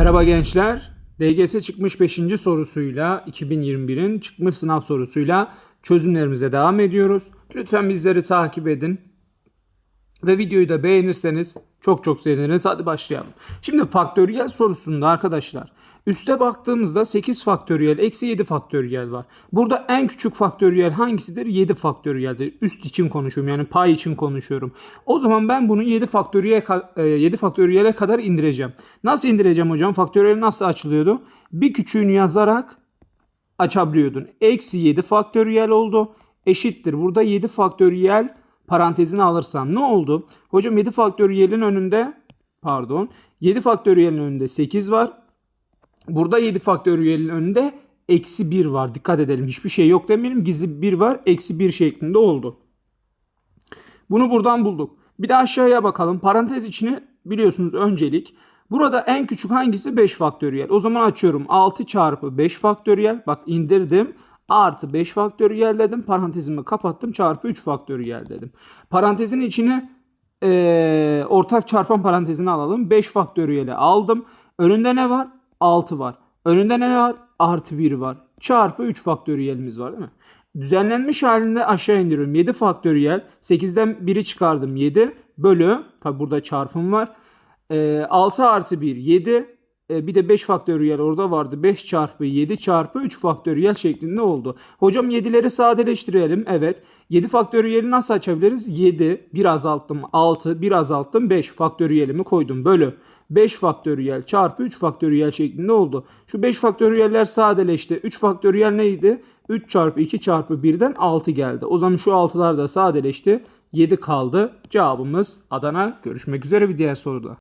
Merhaba gençler. DGS çıkmış 5. sorusuyla 2021'in çıkmış sınav sorusuyla çözümlerimize devam ediyoruz. Lütfen bizleri takip edin. Ve videoyu da beğenirseniz çok çok seviniriz. Hadi başlayalım. Şimdi faktöriyel sorusunda arkadaşlar üste baktığımızda 8 faktöriyel eksi 7 faktöriyel var. Burada en küçük faktöriyel hangisidir? 7 faktöriyeldir. Üst için konuşuyorum yani pay için konuşuyorum. O zaman ben bunu 7 faktöriyel 7 faktöriyele kadar indireceğim. Nasıl indireceğim hocam? Faktöriyel nasıl açılıyordu? Bir küçüğünü yazarak açabiliyordun. Eksi 7 faktöriyel oldu. Eşittir. Burada 7 faktöriyel parantezini alırsam ne oldu? Hocam 7 faktöriyelin önünde pardon 7 faktöriyelin önünde 8 var. Burada 7 faktöriyelin önünde eksi 1 var. Dikkat edelim. Hiçbir şey yok demeyelim. Gizli 1 var. Eksi 1 şeklinde oldu. Bunu buradan bulduk. Bir de aşağıya bakalım. Parantez içini biliyorsunuz öncelik. Burada en küçük hangisi? 5 faktöriyel. O zaman açıyorum. 6 çarpı 5 faktöriyel. Bak indirdim. Artı 5 faktöriyel dedim. Parantezimi kapattım. Çarpı 3 faktöriyel dedim. Parantezin içine eee, ortak çarpan parantezini alalım. 5 faktöriyeli aldım. Önünde ne var? 6 var. Önünde ne var? Artı 1 var. Çarpı 3 faktöriyelimiz var değil mi? Düzenlenmiş halinde aşağı indiriyorum. 7 faktöriyel. 8'den 1'i çıkardım. 7 bölü. Tabi burada çarpım var. Ee, 6 artı 1 7. Ee, bir de 5 faktöriyel orada vardı. 5 çarpı 7 çarpı 3 faktöriyel şeklinde oldu. Hocam 7'leri sadeleştirelim. Evet. 7 faktöriyeli nasıl açabiliriz? 7 bir azalttım 6 bir azalttım 5 faktöriyelimi koydum bölü. 5 faktöriyel çarpı 3 faktöriyel şeklinde oldu. Şu 5 faktöriyeller sadeleşti. 3 faktöriyel neydi? 3 çarpı 2 çarpı 1'den 6 geldi. O zaman şu 6'lar da sadeleşti. 7 kaldı. Cevabımız Adana. Görüşmek üzere bir diğer soruda.